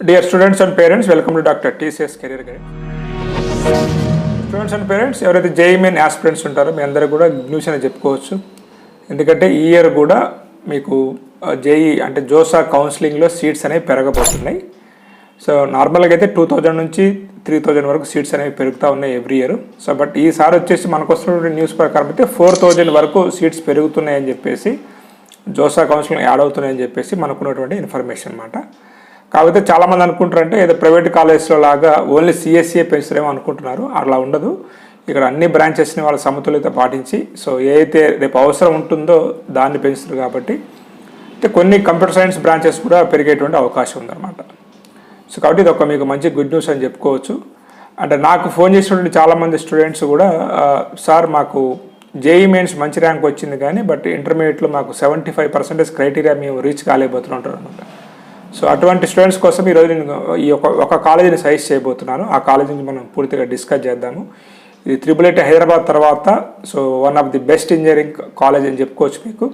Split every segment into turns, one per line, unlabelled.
Dear students and parents welcome to doctor TCS career guide students and parents ఎవరైతే JEE aspirants ఉంటారో మీ అందరూ కూడా న్యూస్ అని చెప్పుకోవచ్చు. ఎందుకంటే ఈ ఇయర్ కూడా మీకు జేఈ అంటే జోసా కౌన్సిలింగ్లో సీట్స్ అనేవి పెరగబోతున్నాయి. సో నార్మల్గా అయితే టూ థౌజండ్ నుంచి త్రీ థౌజండ్ వరకు సీట్స్ అనేవి పెరుగుతూ ఉన్నాయి ఎవ్రీ ఇయర్ సో బట్ ఈసారి వచ్చేసి మనకు వస్తున్నటువంటి న్యూస్ ప్రకారం అయితే ఫోర్ థౌజండ్ వరకు సీట్స్ పెరుగుతున్నాయని చెప్పేసి జోసా కౌన్సిలింగ్ యాడ్ అవుతున్నాయని చెప్పేసి మనకున్నటువంటి ఇన్ఫర్మేషన్ అనమాట కాకపోతే చాలామంది అనుకుంటారంటే ఏదో ప్రైవేట్ కాలేజ్లో లాగా ఓన్లీ సిఎస్సీఏ పెంచుతారేమో అనుకుంటున్నారు. అలా ఉండదు. ఇక్కడ అన్ని బ్రాంచెస్ని వాళ్ళ సమతుల్యత పాటించి సో ఏదైతే రేపు అవసరం ఉంటుందో దాన్ని పెంచుతారు కాబట్టి అంటే కొన్ని కంప్యూటర్ సైన్స్ బ్రాంచెస్ కూడా పెరిగేటువంటి అవకాశం ఉందన్నమాట. సో కాబట్టి ఇది ఒక మీకు మంచి గుడ్ న్యూస్ అని చెప్పుకోవచ్చు. అంటే నాకు ఫోన్ చేసినటువంటి చాలామంది స్టూడెంట్స్ కూడా సార్ మాకు జేఈ మెయిన్స్ మంచి ర్యాంక్ వచ్చింది కానీ బట్ ఇంటర్మీడియట్లో మాకు సెవెంటీ ఫైవ్ పర్సెంటేజ్ క్రైటీరియా మేము రీచ్ కాలేకపోతుంటారు అనమాట సో అటువంటి స్టూడెంట్స్ కోసం ఈరోజు నేను ఈ ఒక ఒక కాలేజీని సజెస్ట్ చేయబోతున్నాను. ఆ కాలేజీని మనం పూర్తిగా డిస్కస్ చేద్దాము. ఇది త్రిబుల్ ఎయిట్ హైదరాబాద్ తర్వాత so one of the best engineering college అని చెప్పుకోవచ్చు మీకు.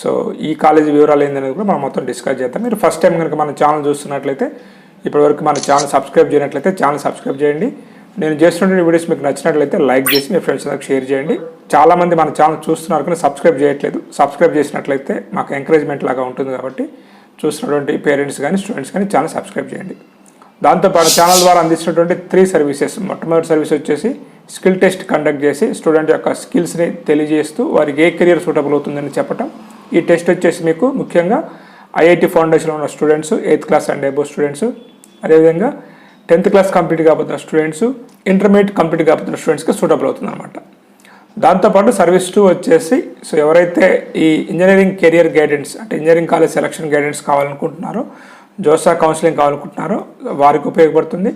సో ఈ కాలేజీ వివరాలు ఏందనేది కూడా మనం మొత్తం డిస్కస్ చేద్దాం. మీరు ఫస్ట్ టైం కనుక మన ఛానల్ చూస్తున్నట్లయితే ఇప్పటివరకు మన ఛానల్ సబ్స్క్రైబ్ చేయనట్లయితే ఛానల్ సబ్స్క్రైబ్ చేయండి. నేను చేస్తున్న వీడియోస్ మీకు నచ్చినట్లయితే లైక్ చేసి మీ ఫ్రెండ్స్ అందరికి షేర్ చేయండి. చాలామంది మన ఛానల్ చూస్తున్నారు కానీ సబ్స్క్రైబ్ చేయట్లేదు. సబ్స్క్రైబ్ చేసినట్లయితే మాకు ఎంకరేజ్మెంట్ లాగా ఉంటుంది కాబట్టి చూస్తున్నటువంటి పేరెంట్స్ కానీ స్టూడెంట్స్ కానీ ఛానల్ సబ్స్క్రైబ్ చేయండి. దాంతోపాటు ఛానల్ ద్వారా అందిస్తున్నటువంటి త్రీ సర్వీసెస్ మొట్టమొదటి సర్వీస్ వచ్చేసి స్కిల్ టెస్ట్ కండక్ట్ చేసి స్టూడెంట్ యొక్క స్కిల్స్ని తెలియజేస్తూ వారికి ఏ కెరియర్ సూటబుల్ అవుతుందని చెప్పటం. ఈ టెస్ట్ వచ్చేసి మీకు ముఖ్యంగా ఐఐటి ఫౌండేషన్లో ఉన్న students eighth class and above students అదేవిధంగా టెన్త్ క్లాస్ కంప్లీట్ కాబోతున్న స్టూడెంట్స్ ఇంటర్మీడియట్ కంప్లీట్ కాబోతున్న స్టూడెంట్స్కి సూటబుల్ అవుతుంది అనమాట దాంతోపాటు సర్వీస్ టూ వచ్చేసి సో ఎవరైతే ఈ ఇంజనీరింగ్ కెరియర్ గైడెన్స్ అంటే ఇంజనీరింగ్ కాలేజ్ సెలక్షన్ గైడెన్స్ కావాలనుకుంటున్నారో జోసా కౌన్సిలింగ్ కావాలనుకుంటున్నారో వారికి ఉపయోగపడుతుంది.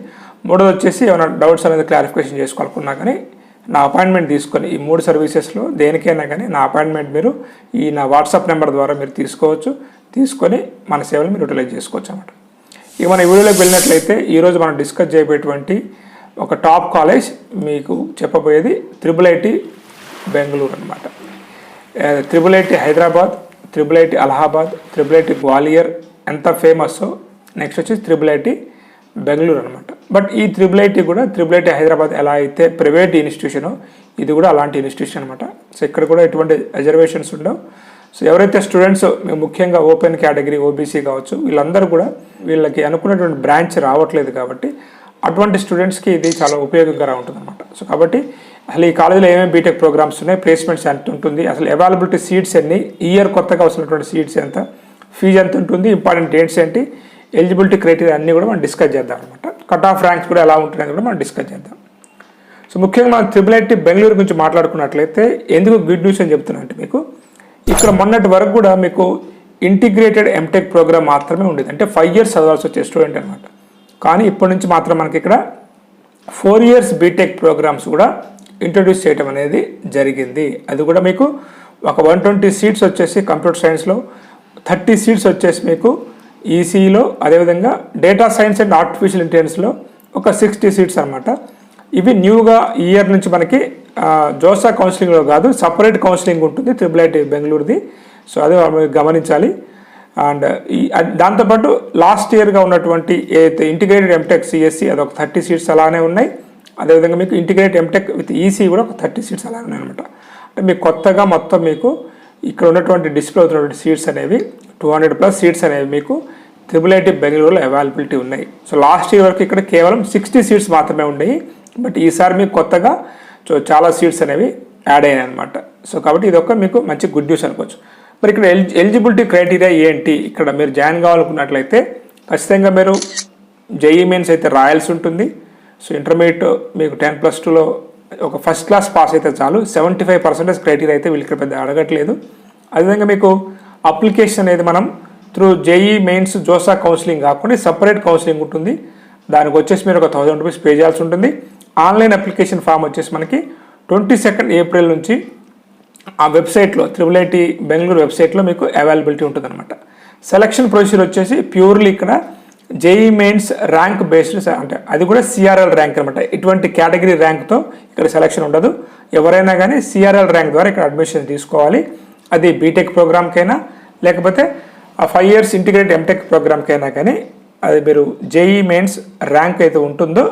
మూడోది వచ్చేసి ఏమైనా డౌట్స్ అనేది క్లారిఫికేషన్ చేసుకోవాలనుకున్నా కానీ నా అపాయింట్మెంట్ తీసుకొని ఈ మూడు సర్వీసెస్లో దేనికైనా కానీ నా అపాయింట్మెంట్ మీరు ఈ నా వాట్సాప్ నెంబర్ ద్వారా మీరు తీసుకోవచ్చు. తీసుకొని మన సేవలు మీరు యూటిలైజ్ చేసుకోవచ్చు అన్నమాట. ఇక మన వీడియోలోకి వెళ్ళినట్లయితే ఈరోజు మనం డిస్కస్ చేయబోయేటువంటి ఒక టాప్ కాలేజ్ మీకు చెప్పబోయేది త్రిబుల్ ఐటీ బెంగళూరు అనమాట triple IT Hyderabad triple IT Allahabad triple IT Gwalior ఎంత ఫేమస్ నెక్స్ట్ వచ్చి త్రిబుల్ ఐటీ బెంగళూరు అనమాట బట్ ఈ త్రిబుల్ ఐటీ కూడా త్రిబుల్ ఐటీ హైదరాబాద్ ఎలా అయితే ప్రైవేట్ ఇన్స్టిట్యూషనో ఇది కూడా అలాంటి ఇన్స్టిట్యూషన్ అనమాట సో ఇక్కడ కూడా ఎటువంటి రిజర్వేషన్స్ ఉండవు. సో ఎవరైతే స్టూడెంట్స్ ముఖ్యంగా ఓపెన్ కేటగిరీ ఓబీసీ కావచ్చు వీళ్ళందరూ కూడా వీళ్ళకి అనుకున్నటువంటి బ్రాంచ్ రావట్లేదు కాబట్టి అటువంటి స్టూడెంట్స్కి ఇది చాలా ఉపయోగకరంగా ఉంటుంది అనమాట సో కాబట్టి అసలు ఈ కాలేజీలో ఏమేమి బీటెక్ ప్రోగ్రామ్స్ ఉన్నాయి? ప్లేస్మెంట్స్ ఎంత ఉంటుంది? అసలు అవైలబిలిటీ సీట్స్ ఎన్ని? ఇయర్ కొత్తగా వస్తున్నటువంటి సీట్స్ ఎంత? ఫీజు ఎంత ఉంటుంది? ఇంపార్టెంట్ డేట్స్ ఏంటి? ఎలిజిబిలిటీ క్రైటీరియా అన్నీ కూడా మనం డిస్కస్ చేద్దాం అనమాట కట్ ఆఫ్ ర్యాంక్స్ కూడా ఎలా ఉంటున్నాయి కూడా మనం డిస్కస్ చేద్దాం. సో ముఖ్యంగా మనం త్రిబుల్ ఐటీ బెంగళూరు గురించి మాట్లాడుకున్నట్లయితే ఎందుకు గుడ్ న్యూస్ అని చెప్తున్నా అంటే మీకు ఇక్కడ మొన్నటి వరకు కూడా మీకు ఇంటిగ్రేటెడ్ ఎంటెక్ ప్రోగ్రామ్ మాత్రమే ఉండేది. అంటే ఫైవ్ ఇయర్స్ చదవాల్సి వచ్చే స్టూడెంట్ అనమాట కానీ ఇప్పటి నుంచి మాత్రం మనకి ఇక్కడ ఫోర్ ఇయర్స్ బీటెక్ ప్రోగ్రామ్స్ కూడా ఇంట్రడ్యూస్ చేయడం అనేది జరిగింది. అది కూడా మీకు ఒక వన్ ట్వంటీ సీట్స్ వచ్చేసి కంప్యూటర్ సైన్స్లో థర్టీ సీట్స్ వచ్చేసి మీకు ఈసీలో అదేవిధంగా డేటా సైన్స్ అండ్ ఆర్టిఫిషియల్ ఇంటెలిజెన్స్లో ఒక సిక్స్టీ సీట్స్ అనమాట ఇవి న్యూగా ఈ ఇయర్ నుంచి మనకి జోసా కౌన్సిలింగ్లో కాదు సపరేట్ కౌన్సిలింగ్ ఉంటుంది ట్రిపుల్ ఐటీ బెంగళూరుది సో అది గమనించాలి. అండ్ ఈ దాంతోపాటు లాస్ట్ ఇయర్గా ఉన్నటువంటి ఏదైతే ఇంటిగ్రేటెడ్ ఎంటెక్ సిఎస్సి అదొక థర్టీ సీట్స్ అలానే ఉన్నాయి. అదేవిధంగా మీకు ఇంటిగ్రేట్ ఎంటెక్ విత్ ఈసీ కూడా ఒక థర్టీ సీట్స్ అలా ఉన్నాయి అనమాట అంటే మీకు కొత్తగా మొత్తం మీకు ఇక్కడ ఉన్నటువంటి డిస్ప్లే అవుతున్నటువంటి సీట్స్ అనేవి టూ హండ్రెడ్ ప్లస్ సీట్స్ అనేవి మీకు త్రిబుల్ ఐటీ బెంగళూరులో అవైలబిలిటీ ఉన్నాయి. సో లాస్ట్ ఇయర్ వరకు ఇక్కడ కేవలం సిక్స్టీ సీట్స్ మాత్రమే ఉన్నాయి. బట్ ఈసారి మీకు కొత్తగా సో చాలా సీట్స్ అనేవి యాడ్ అయినాయి అనమాట సో కాబట్టి ఇది ఒక మీకు మంచి గుడ్ న్యూస్ అనుకోవచ్చు. మరి ఇక్కడ ఎలి ఎలిజిబిలిటీ క్రైటీరియా ఏంటి? ఇక్కడ మీరు జాయిన్ కావాలనుకున్నట్లయితే ఖచ్చితంగా మీరు జేఈ మెయిన్స్ అయితే రాయాల్సి ఉంటుంది. సో ఇంటర్మీడియట్ మీకు టెన్ ప్లస్ టూలో ఒక ఫస్ట్ క్లాస్ పాస్ అయితే చాలు. సెవెంటీ ఫైవ్ పర్సెంటేజ్ క్రైటీరియా అయితే వీళ్ళకి పెద్ద అడగట్లేదు. అదేవిధంగా మీకు అప్లికేషన్ అనేది మనం through JEE mains JoSAA counselling కాకుండా సపరేట్ కౌన్సిలింగ్ ఉంటుంది. దానికి వచ్చేసి మీరు ఒక థౌసండ్ రూపీస్ పే చేయాల్సి ఉంటుంది. ఆన్లైన్ అప్లికేషన్ ఫామ్ వచ్చేసి మనకి ట్వంటీ సెకండ్ ఏప్రిల్ నుంచి ఆ వెబ్సైట్లో త్రిబుల్ ఐటీ బెంగళూరు వెబ్సైట్లో మీకు అవైలబిలిటీ ఉంటుందన్నమాట. సెలక్షన్ ప్రొసీజర్ వచ్చేసి ప్యూర్లీ ఇక్కడ జేఈ మెయిన్స్ ర్యాంక్ బేస్డ్ అంటే అది కూడా సిఆర్ఎల్ ర్యాంక్ అనమాట ఇటువంటి కేటగిరీ ర్యాంక్తో ఇక్కడ సెలక్షన్ ఉండదు. ఎవరైనా కానీ సిఆర్ఎల్ ర్యాంక్ ద్వారా ఇక్కడ అడ్మిషన్ తీసుకోవాలి. అది బీటెక్ ప్రోగ్రామ్కైనా లేకపోతే ఆ ఫైవ్ ఇయర్స్ ఇంటిగ్రేట్ ఎంటెక్ ప్రోగ్రామ్కైనా కానీ అది మీరు జేఈ మెయిన్స్ ర్యాంక్ అయితే ఉంటుందో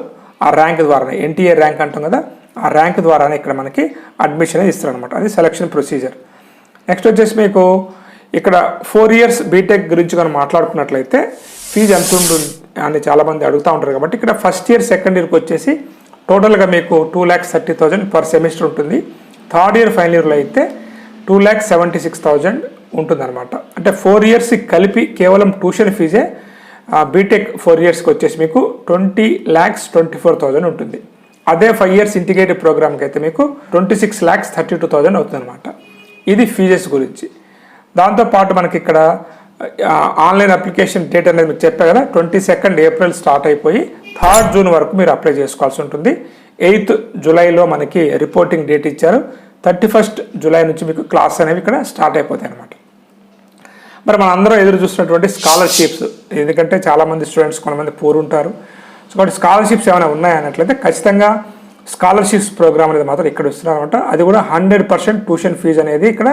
ఆ ర్యాంక్ ద్వారా ఎన్టీఏ ర్యాంక్ అంటాం కదా ఆ ర్యాంక్ ద్వారానే ఇక్కడ మనకి అడ్మిషన్ ఇస్తారు ఇస్తారనమాట అది సెలక్షన్ ప్రొసీజర్. నెక్స్ట్ వచ్చేసి మీకు ఇక్కడ ఫోర్ ఇయర్స్ బీటెక్ గురించి మనం మాట్లాడుకున్నట్లయితే ఫీజు ఎంత ఉంటుంది అని చాలామంది అడుగుతూ ఉంటారు. కాబట్టి ఇక్కడ ఫస్ట్ ఇయర్ సెకండ్ ఇయర్కి వచ్చేసి టోటల్గా మీకు two lakhs thirty thousand per semester ఉంటుంది. థర్డ్ ఇయర్ ఫైనల్ ఇయర్లో అయితే two lakhs seventy six thousand ఉంటుందన్నమాట. అంటే ఫోర్ ఇయర్స్ కలిపి కేవలం ట్యూషన్ ఫీజే బీటెక్ ఫోర్ ఇయర్స్కి వచ్చేసి మీకు twenty lakhs twenty four thousand ఉంటుంది. అదే ఫైవ్ ఇయర్స్ ఇంటిగ్రేటెడ్ ప్రోగ్రామ్కి అయితే మీకు twenty six lakhs thirty two thousand అవుతుందన్నమాట. ఇది ఫీజెస్ గురించి. దాంతోపాటు మనకి ఇక్కడ ఆన్లైన్ అప్లికేషన్ డేట్ అనేది మీకు చెప్పా కదా ట్వంటీ సెకండ్ ఏప్రిల్ స్టార్ట్ అయిపోయి థర్డ్ జూన్ వరకు మీరు అప్లై చేసుకోవాల్సి ఉంటుంది. ఎయిత్ జూలైలో మనకి రిపోర్టింగ్ డేట్ ఇచ్చారు. థర్టీ ఫస్ట్ జూలై నుంచి మీకు క్లాస్ అనేవి ఇక్కడ స్టార్ట్ అయిపోతాయి అనమాట మరి మనందరం ఎదురు చూస్తున్నటువంటి స్కాలర్షిప్స్ ఎందుకంటే చాలామంది స్టూడెంట్స్ కొంతమంది పూర్ ఉంటారు. సో కాబట్టి స్కాలర్షిప్స్ ఏమైనా ఉన్నాయా అన్నట్లయితే ఖచ్చితంగా స్కాలర్షిప్స్ ప్రోగ్రామ్ అనేది మాత్రం ఇక్కడ ఇస్తున్నారు అనమాట అది కూడా హండ్రెడ్ పర్సెంట్ ట్యూషన్ ఫీజు అనేది ఇక్కడ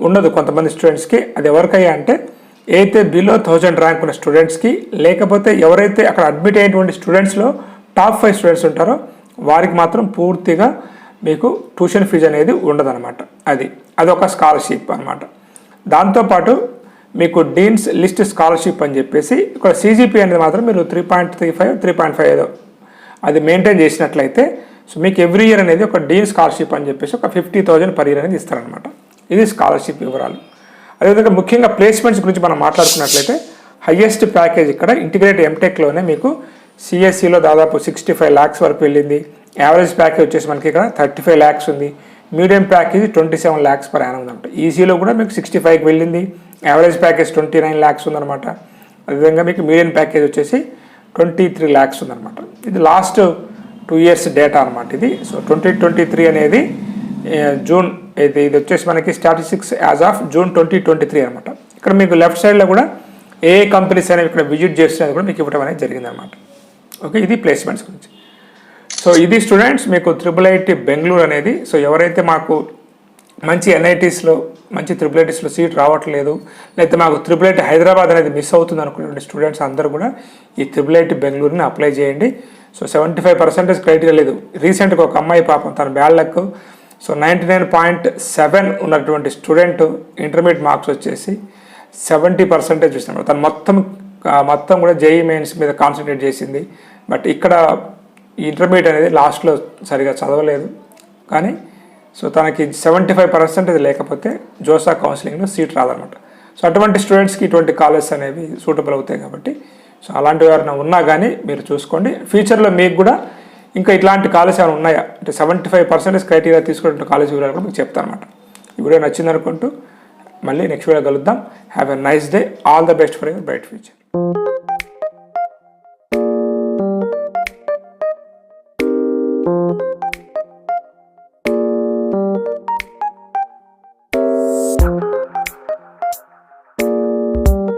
ఉండదు కొంతమంది స్టూడెంట్స్కి అది ఎవరికయ్యా అంటే అయితే బిలో థౌజండ్ ర్యాంక్ ఉన్న స్టూడెంట్స్కి లేకపోతే ఎవరైతే అక్కడ అడ్మిట్ అయినటువంటి స్టూడెంట్స్లో టాప్ ఫైవ్ స్టూడెంట్స్ ఉంటారో వారికి మాత్రం పూర్తిగా మీకు ట్యూషన్ ఫీజు అనేది ఉండదన్నమాట. అది అదొక స్కాలర్షిప్ అనమాట దాంతోపాటు మీకు డీన్స్ లిస్ట్ స్కాలర్షిప్ అని చెప్పేసి ఇక్కడ సీజీపీ అనేది మాత్రం మీరు three point three five three point five ఏదో అది మెయింటైన్ చేసినట్లయితే సో మీకు ఎవ్రీ ఇయర్ అనేది ఒక డీన్ స్కాలర్షిప్ అని చెప్పేసి ఒక ఫిఫ్టీ థౌజండ్ పర్ ఇయర్ అనేది ఇస్తారనమాట ఇది స్కాలర్షిప్ వివరాలు. అదేవిధంగా ముఖ్యంగా ప్లేస్మెంట్స్ గురించి మనం మాట్లాడుకున్నట్లయితే హయ్యెస్ట్ ప్యాకేజ్ ఇక్కడ ఇంటిగ్రేట్ ఎంటెక్లోనే మీకు సిఎస్సిలో దాదాపు సిక్స్టీ ఫైవ్ ల్యాక్స్ వరకు వెళ్ళింది. యావరేజ్ ప్యాకేజ్ వచ్చేసి మనకి ఇక్కడ థర్టీ ఫైవ్ ల్యాక్స్ ఉంది medium package twenty seven lakhs per annum ఉందన్నమాట ఈసీలో కూడా మీకు సిక్స్టీ ఫైవ్కి వెళ్ళింది. Average package twenty nine lakhs ఉందన్నమాట. అదేవిధంగా మీకు మీడియం ప్యాకేజ్ వచ్చేసి ట్వంటీ త్రీ ల్యాక్స్ ఉందన్నమాట. ఇది లాస్ట్ టూ ఇయర్స్ డేటా అనమాట ఇది. సో ట్వంటీ ట్వంటీ త్రీ అనేది eh, జూన్ ఇది ఇది వచ్చేసి మనకి statistics as of June twenty twenty three అనమాట. ఇక్కడ మీకు లెఫ్ట్ సైడ్లో కూడా ఏ కంపెనీస్ అనేవి ఇక్కడ విజిట్ చేస్తున్నది కూడా మీకు ఇవ్వడం అనేది జరిగిందనమాట. ఓకే ఇది ప్లేస్మెంట్స్ గురించి. సో ఇది స్టూడెంట్స్ మీకు త్రిబుల్ ఐటీ బెంగళూరు అనేది సో ఎవరైతే మాకు మంచి ఎన్ఐటీస్లో మంచి త్రిబుల్ ఐటీస్లో సీట్ రావట్లేదు లేకపోతే మాకు త్రిబుల్ ఐటీ హైదరాబాద్ అనేది మిస్ అవుతుంది అనుకున్నటువంటి స్టూడెంట్స్ అందరూ కూడా ఈ త్రిబుల్ ఐటీ బెంగళూరుని అప్లై చేయండి. So seventy five percentage criteria లేదు. రీసెంట్గా ఒక అమ్మాయి పాపం తన బ్యాళ్ళకు so ninety nine point seven ఉన్నటువంటి స్టూడెంట్ ఇంటర్మీడియట్ మార్క్స్ వచ్చేసి సెవెంటీ పర్సెంటేజ్ చూసినాడు తను మొత్తం మొత్తం కూడా జేఈ మెయిన్స్ మీద కాన్సన్ట్రేట్ చేసింది. బట్ ఇక్కడ ఈ ఇంటర్మీడియట్ అనేది లాస్ట్లో సరిగా చదవలేదు. కానీ సో తనకి సెవెంటీ ఫైవ్ పర్సెంటేజ్ లేకపోతే జోసా కౌన్సిలింగ్లో సీట్ రాదనమాట. సో అటువంటి స్టూడెంట్స్కి ఇటువంటి కాలేజెస్ అనేవి సూటబుల్ అవుతాయి కాబట్టి సో అలాంటివి ఎవరైనా ఉన్నా కానీ మీరు చూసుకోండి. ఫ్యూచర్లో మీకు కూడా ఇంకా ఇట్లాంటి కాలేజ్ ఏమైనా ఉన్నాయా? అంటే సెవెంటీ ఫైవ్ పర్సెంటేజ్ క్రైటీరియా తీసుకున్న కాలేజ్ వివరాలు కూడా మీకు చెప్తాను అనమాట ఈ వీడియో నచ్చింది అనుకుంటూ మళ్ళీ నెక్స్ట్ వీడియో కలుద్దాం. Have a nice day all the best for your bright future